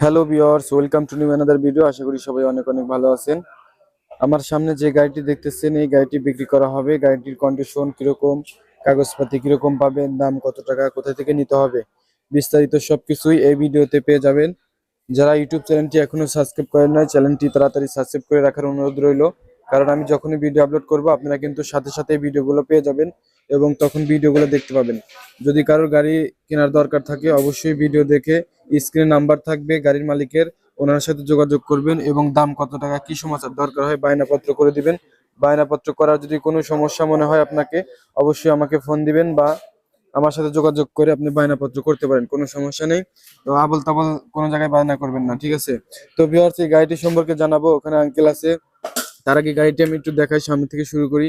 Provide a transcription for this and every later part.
Hello viewers welcome to new another video আশা করি সবাই অনেক অনেক ভালো আছেন। আমার সামনে যে গাড়িটি দেখতেছেন, এই গাড়িটি বিক্রি করা হবে। গাড়িটির কন্ডিশন কীরকম, কাগজপাতি কীরকম পাবেন, দাম কত টাকা, কোথা থেকে নিতে হবে, বিস্তারিত সবকিছুই এই ভিডিওতে পেয়ে যাবেন। যারা ইউটিউব চ্যানেলটি এখনও সাবস্ক্রাইব করেন নাই, চ্যানেলটি তাড়াতাড়ি সাবস্ক্রাইব করে রাখার অনুরোধ রইল। কারণ আমি যখনই ভিডিও আপলোড করব, আপনারা কিন্তু সাথে সাথে ভিডিওগুলো পেয়ে যাবেন এবং তখন ভিডিওগুলো দেখতে পাবেন। যদি কারোর গাড়ি কেনার দরকার থাকে, অবশ্যই ভিডিও দেখে স্ক্রিনে নাম্বার থাকবে, গাড়ির মালিকের। ওনার সাথে যোগাযোগ করবেন এবং দাম কত টাকা, কি সমাচার দরকার হয় বায়নাপত্র করে দিবেন। বায়নাপত্র করার যদি কোনো সমস্যা মনে হয় আপনাকে, অবশ্যই আমাকে ফোন দিবেন বা আমার সাথে যোগাযোগ করে আপনি বায়নাপত্র করতে পারেন, কোনো সমস্যা নেই। তো আবল তাবল কোনো জায়গায় বায়না করবেন না, ঠিক আছে? তো ভিউয়ার্স এই গাড়িটি সম্পর্কে জানাব, ওখানে আঙ্কেল আছে। তার আগে গাড়িটি আমি একটু দেখাই, সামনে থেকে শুরু করি।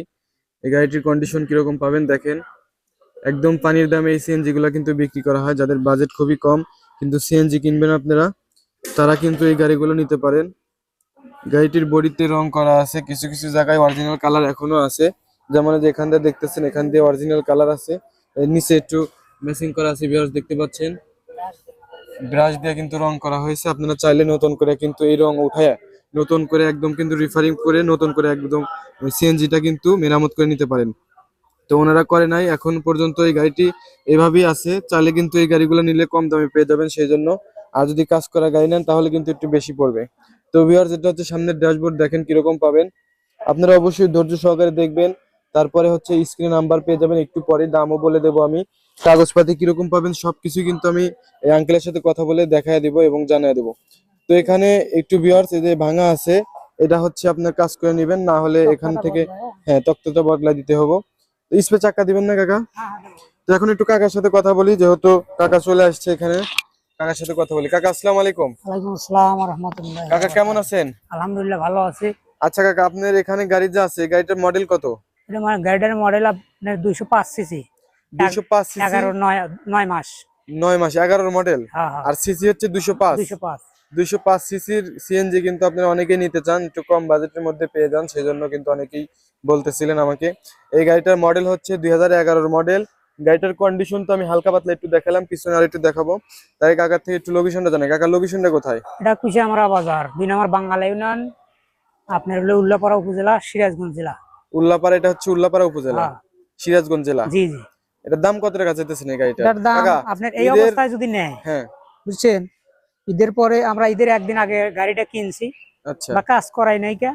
এই গাড়িটির কন্ডিশন কীরকম পাবেন দেখেন। একদম পানির দামে এই সিএনজি গুলা কিন্তু বিক্রি করা হয়, যাদের বাজেট খুবই কম। কিন্তু সিএনজি কিনবেন আপনারা, তারা কিন্তু এই গাড়িগুলো নিতে পারেন। গাড়িটির বডিতে রং করা আছে, কিছু কিছু জায়গায় অরিজিনাল কালার এখনও আছে। যেমন এখান দিয়ে দেখতেছেন, এখান দিয়ে অরিজিনাল কালার আছে। নিচে একটু মেসিং করা আছে ভিউয়ার্স দেখতে পাচ্ছেন। ব্রাশ দিয়ে কিন্তু রং করা হয়েছে। আপনারা চাইলে নতুন করে কিন্তু এই রং উঠায় নতুন করে একদম কিন্তু রিফারিং করে, নতুন করে একদম সিএনজিটা কিন্তু মেরামত করে নিতে পারেন। তো ওনারা করে নাই। এখন পর্যন্ত এই গাড়িটি এভাবেই আছে। চাইলে কিন্তু এই গাড়িগুলো নিলে কম দামে পেয়ে যাবেন সেই জন্য আর যদি কাজ করা গাড়ি নেন, তাহলে কিন্তু একটু বেশি পড়বে। তো ভিউয়ার যেটা হচ্ছে সামনের ড্যাশবোর্ড দেখেন কীরকম পাবেন। আপনারা অবশ্যই ধৈর্য সহকারে দেখবেন। তারপরে হচ্ছে স্ক্রিন নাম্বার পেয়ে যাবেন। একটু পরে দামও বলে দেবো আমি। কাগজপাতি কীরকম পাবেন সবকিছু কিন্তু আমি এই আঙ্কেলের সাথে কথা বলে দেখায় দিব এবং জানিয়ে দেবো। তো এখানে একটু ভিউয়ার্স এই যে ভাঙা আছে, এটা হচ্ছে আপনার কাজ করে নেবেন। না হলে এখান থেকে হ্যাঁ তক্তটা বদলা দিতে হব। স্পে চাক্কা দিবেন না কাকা? তো এখন একটু কাকার সাথে কথা বলি যেহেতু কাকা চলে আসছে এখানে। কাকার সাথে কথা বলি। কাকা আসসালামু আলাইকুম। ওয়ালাইকুম আসসালাম রহমতুল্লাহ কাকা কেমন আছেন? আলহামদুলিল্লাহ ভালো আছি। আচ্ছা কাকা আপনার এখানে গাড়ি যা আছে গাড়িটার মডেল কত? এটা গাড়িটার মডেল আপনার দুইশো পাঁচ সিসি দুইশো পাঁচ সিসি এগারো নয় নয় মাস। নয় মাস এগারোর মডেল হ্যাঁ হ্যাঁ। আর সিসি হচ্ছে দুইশো পাঁচ। দুইশো পাঁচ সিসির সিএনজি কিন্তু আপনারা অনেকেই নিতে চান একটু কম বাজেটের মধ্যে পেয়ে যান সেই জন্য কিন্তু অনেকেই বলতেছিলেন আমাকে। এই গাড়িটার মডেল হচ্ছে দুই হাজার এগারোর মডেল গাড়িটার কন্ডিশন তো আমি হালকা পাতলা একটু দেখালাম পিছনে আর একটু দেখাবো। তাই কাকার থেকে একটু লোকেশনটা জানাই। কাকার লোকেশনটা কোথায়? এটা কুচিয়ামারা বাজার দুই নম্বর বাঙ্গালা ইউনিয়ন। আপনার হলো উল্লাপাড়া উপজেলা সিরাজগঞ্জ জেলা। উল্লাপাড়া এটা হচ্ছে উল্লাপাড়া উপজেলা? হ্যাঁ। সিরাজগঞ্জ জেলা? জি জি। এটার দাম কত টাকা চাইতেছেন এই গাড়িটা আপনার এই অবস্থায় যদি নেয় হ্যাঁ। বুঝছেন? ঈদের পরে আমরা ঈদের একদিন আগে গাড়িটা কিনছি। আচ্ছা। বা কাজ করাই নাই কে।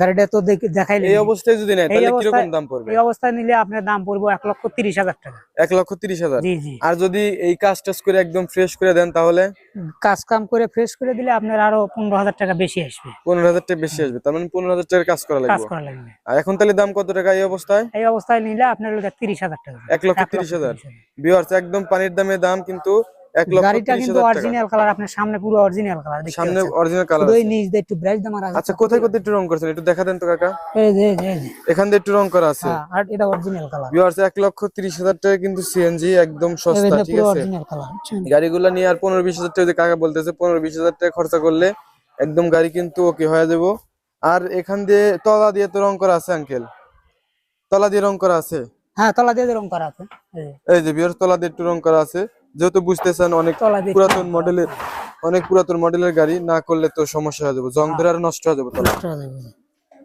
গাড়িটা তো দেখ- দেখাইলে এই অবস্থায় যদি নেয় তাহলে কীরকম দাম পড়বে? এই অবস্থায় নিলে আপনার দাম পড়ব এক লক্ষ তিরিশ হাজার টাকা। এক লক্ষ তিরিশ হাজার? জি জি। আর যদি এই কাজ টাজ করে একদম ফ্রেশ করে দেন তাহলে? কাজ কাম করে ফ্রেশ করে দিলে আপনার আরও পনেরো হাজার টাকা বেশি আসবে। পনেরো হাজার টাকা বেশি আসবে তার মানে পনেরো হাজার টাকার কাজ করা কাজ লাগবে। করা লাগবে। আর এখন তাহলে দাম কত টাকা এই অবস্থায়? এই অবস্থায় নিলে আপনার তিরিশ হাজার টাকা। এক লক্ষ তিরিশ হাজার। ভিউয়ার্স একদম পানির দামে দাম কিন্তু গাড়িটা কিন্তু অরিজিনাল কালার আপনার সামনে পুরো অরিজিনাল কালার দেখতে সামনে অরিজিনাল কালার শুধু নিচ দিয়ে একটু ব্রাশ দেওয়া আছে। আচ্ছা কোথায় কোথায় একটু রং করছেন? একটু দেখা দেন তো কাকা। এই যে এই যে, এখান দিয়ে একটু রং করা আছে। হ্যাঁ আর এটা অরিজিনাল কালার ভিউয়ার্স এক লক্ষ তিরিশ হাজার টাকা কিন্তু সিএনজি একদম সস্তা ঠিক আছে? অরিজিনাল কালার বুঝছেন? গাড়িগুলো নিয়ে আর পনেরো বিশ হাজার টাকা যে কাকা বলতেছে পনেরো বিশ হাজার টাকা খরচা করলে একদম গাড়ি কিন্তু ওকে হয়ে যাব। আর এখান দিয়ে তলা দিয়ে তো রং করা আছে আঙ্কেল তলা দিয়ে রং করা আছে? হ্যাঁ তলা দিয়ে রং করা আছে এই যে, বিয়ার তলা দিয়ে একটু রং করা আছে। যেহেতু বুঝতেছেন অনেক পুরাতন মডেলের অনেক পুরাতন মডেলের গাড়ি না করলে তো সমস্যা হয়ে যাবে। জং ধরে আর নষ্ট হয়ে যাবে তলা। নষ্ট হয়ে যাবে।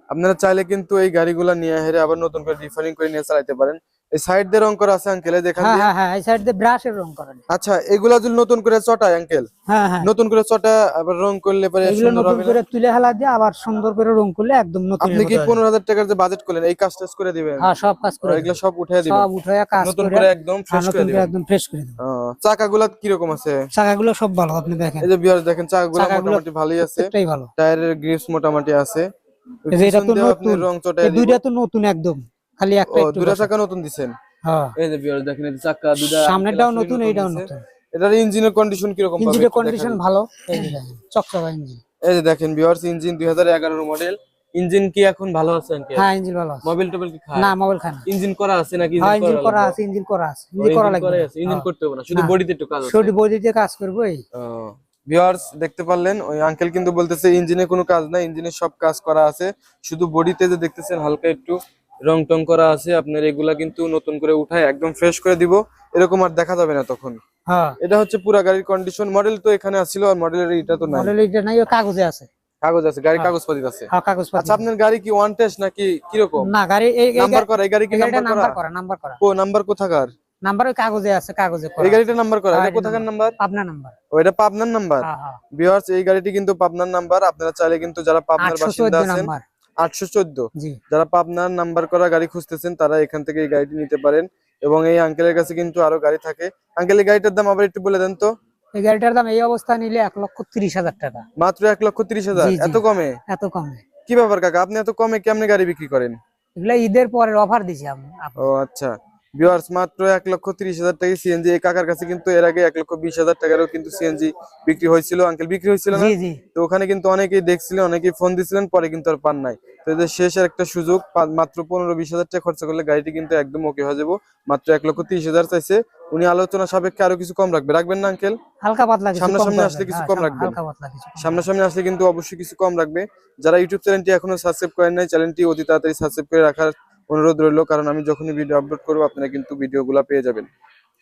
আপনারা চাইলে কিন্তু এই গাড়িগুলা নিয়ে হেরে আবার নতুন করে রিফারিং করে নিয়ে চালাইতে পারেন। এই সাইড দিয়ে রং করা আছে আঙ্কেল যেখান হ্যাঁ দিয়ে। হ্যাঁ হ্যাঁ এই সাইড দিয়ে ব্রাশের রং করা আচ্ছা এগুলা যদি নতুন করে চটায় আঙ্কেল হ্যাঁ হ্যাঁ। নতুন করে চটা আবার রং করলে পরে সুন্দর নতুন করে তুলে হেলা দিয়ে আবার সুন্দর করে রং করলে একদম নতুন আপনি কি পনেরো হাজার টাকার যে বাজেট করলেন এই কাজ টাজ করে দিবেন? হ্যাঁ সব কাজ করে এগুলো সব উঠে দিবেন। সব কাজ নতুন করে একদম হ্যাঁ, ফ্রেশ করে দিবেন। একদম ফ্রেশ করে দেবো চাকাগুলা কীরকম আছে? চাকাগুলো সব ভালো আপনি দেখেন। এই যে বিয়ার দেখেন চাকাগুলো মোটামুটি ভালোই আছে। প্রত্যেকটাই ভালো। টায়ারের গ্রিপস মোটামুটি আছে। এই যে এটা তো নতুন। রং এই চটায় দুইটা তো নতুন একদম। খালি একটা একটু দুটা। চাকা নতুন দিছেন? হ্যাঁ। এই যে বিয়ার দেখেন এই চাকা দুটা সামনেরটাও নতুন এইটাও নতুন। এটার ইঞ্জিনের কন্ডিশন কীরকম পাবে ইঞ্জিনের কন্ডিশন ভালো। এই যে চকচকা ইঞ্জিন এই যে দেখেন ইঞ্জিন 2011 মডেল ইঞ্জিন কি এখন ভালো আছে আঙ্কেল হ্যাঁ ইঞ্জিন ভালো আছে। মোবাইল টোবাইল কি খায়? না মোবাইল খায় না। ইঞ্জিন করা আছে নাকি হ্যাঁ ইঞ্জিন করা আছে ইঞ্জিন করা আছে। ইঞ্জিন করা লাগবে। ইঞ্জিন হ্যাঁ। করতে হবে না শুধু বডিতে একটু কাজ আছে। ছোট বডি দিয়ে কাজ করব এই। ভিউয়ার্স দেখতে পারলেন ওই আঙ্কেল কিন্তু বলতেছে ইঞ্জিনে কোনো কাজ নাই ইঞ্জিনের সব কাজ করা আছে। শুধু বডিতে যে দেখতেছেন হালকা একটু রং টং করা আছে আপনার এগুলা কিন্তু নতুন করে উঠায় একদম ফ্রেশ করে দিব এরকম আর দেখা যাবে না তখন। হ্যাঁ। এটা হচ্ছে পুরা গাড়ির কন্ডিশন মডেল তো এখানে আসছিল আর মডেলের এটা তো নাই। মডেল এটা নাই কাগজে আছে। কাগজ আছে হ্যাঁ। কাগজপাতি আছে। হ্যাঁ কাগজ আচ্ছা আপনার গাড়ি কি ওয়ান টেস্ট নাকি কীরকম? না গাড়ি এই এই নাম্বার করা এই গাড়ি কি নাম্বার নাম্বার করা? করা নাম্বার করা। ও নাম্বার কোথাকার? নাম্বার ওই কাগজে আছে কাগজে করা এই গাড়িটা নাম্বার করা এটা এটা কোথাকার নাম্বার পাবনা নাম্বার ও এটা পাবনার নাম্বার ভিউয়ার্স এই গাড়িটি কিন্তু পাবনার নাম্বার আপনারা চাইলে কিন্তু যারা পাবনার বাসিন্দা আছেন আটশো চোদ্দ। যারা পাবনার নাম্বার করা গাড়ি খুঁজতেছেন তারা এখান থেকে এই গাড়িটি নিতে পারেন। এবং এই আঙ্কেলের কাছে কিন্তু আরও গাড়ি থাকে। আঙ্কেল এই গাড়িটার দাম আবার একটু বলে দেন তো। এই গাড়িটার দাম এই অবস্থা নিলে এক লক্ষ তিরিশ হাজার টাকা। মাত্র এক লক্ষ তিরিশ হাজার। এত কমে? এত কমে। কি ব্যাপার কাকা? আপনি এত কমে কেমনে গাড়ি বিক্রি করেন? এগুলা ঈদের পরের অফার দিছি আমি। ও আচ্ছা। ভিউয়ার্স মাত্র এক লক্ষ তিরিশ হাজার টাকা সিএনজি এই কাকার কাছে কিন্তু এর আগে এক লক্ষ বিশ হাজার টাকারও কিন্তু সিএনজি বিক্রি হয়েছিল। আঙ্কেল বিক্রি হয়েছিল না? তো ওখানে কিন্তু অনেকেই দেখছিলেন অনেকেই ফোন দিছিলেন পরে কিন্তু আর পান নাই। তো এদের শেষের একটা সুযোগ মাত্র পনেরো বিশ হাজার টাকা খরচা করলে গাড়িটি কিন্তু একদম ওকে হয়ে যাব। মাত্র এক লক্ষ তিরিশ হাজার চাইছে। উনি আলোচনা সাপেক্ষে আরও কিছু কম রাখবে। রাখবেন না আঙ্কেল হালকা পাতলা সামনাসামনি। আসলে কিছু হ্যাঁ, কম রাখবেন। কম। সামনাসামনি আসলে কিন্তু অবশ্যই কিছু কম রাখবে। যারা ইউটিউব চ্যানেলটি এখনও সাবস্ক্রাইব করেন নাই চ্যানেলটি অতি তাড়াতাড়ি সাবস্ক্রাইব করে রাখার অনুরোধ রইল কারণ আমি যখনই ভিডিও আপলোড করব আপনারা কিন্তু ভিডিওগুলো পেয়ে যাবেন।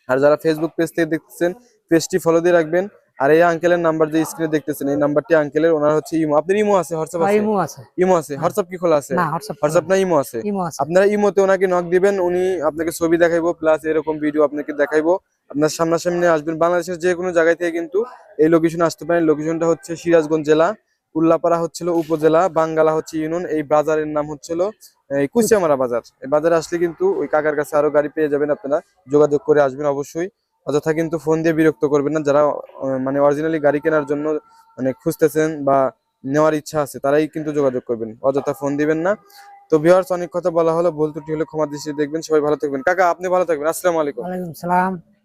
আর যারা ফেসবুক পেজ থেকে দেখতেছেন পেজটি ফলো দিয়ে রাখবেন। আর এই আঙ্কেলের নাম্বার যে স্ক্রিনে দেখতেছেন এই নাম্বারটি আঙ্কেলের ওনার হচ্ছে ইমো। আপনার ইমো আছে হোয়াটসঅ্যাপ হ্যাঁ, আছে? ইমো আছে। ইমো আছে হোয়াটসঅ্যাপ কি খোলা আছে? না হোয়াটসঅ্যাপ হোয়াটসঅ্যাপ না ইমো আছে? ইমো আছে। আপনারা ইমোতে ওনাকে নক দিবেন উনি আপনাকে ছবি দেখাইবো প্লাস এরকম ভিডিও আপনাকে দেখাইবো। আপনার সামনাসামনি আসবেন বাংলাদেশের যে কোনো জায়গায় থেকে কিন্তু এই লোকেশন আসতে পারেন। লোকেশনটা হচ্ছে সিরাজগঞ্জ জেলা। উল্লাপাড়া হচ্ছিল উপজেলা, বাঙ্গালা হচ্ছে ইউনিয়ন, এই বাজারের নাম হচ্ছিল কুচিয়ামারা বাজার। এই বাজারে আসলে কিন্তু ওই কাকার কাছে আরও গাড়ি পেয়ে যাবেন আপনারা, যোগাযোগ করে আসবেন অবশ্যই। অযথা কিন্তু ফোন দিয়ে বিরক্ত করবেন না, যারা মানে অরিজিনালি গাড়ি কেনার জন্য মানে খুঁজতেছেন বা নেওয়ার ইচ্ছা আছে, তারাই কিন্তু যোগাযোগ করবেন, অযথা ফোন দিবেন না। তো ভিউয়ার্স, অনেক কথা বলা হলো, ভুল ত্রুটি হলে ক্ষমা দৃষ্টিতে দেখবেন, সবাই ভালো থাকবেন। কাকা, আপনি ভালো থাকবেন, আসসালামু আলাইকুম। ওয়ালাইকুম সালাম।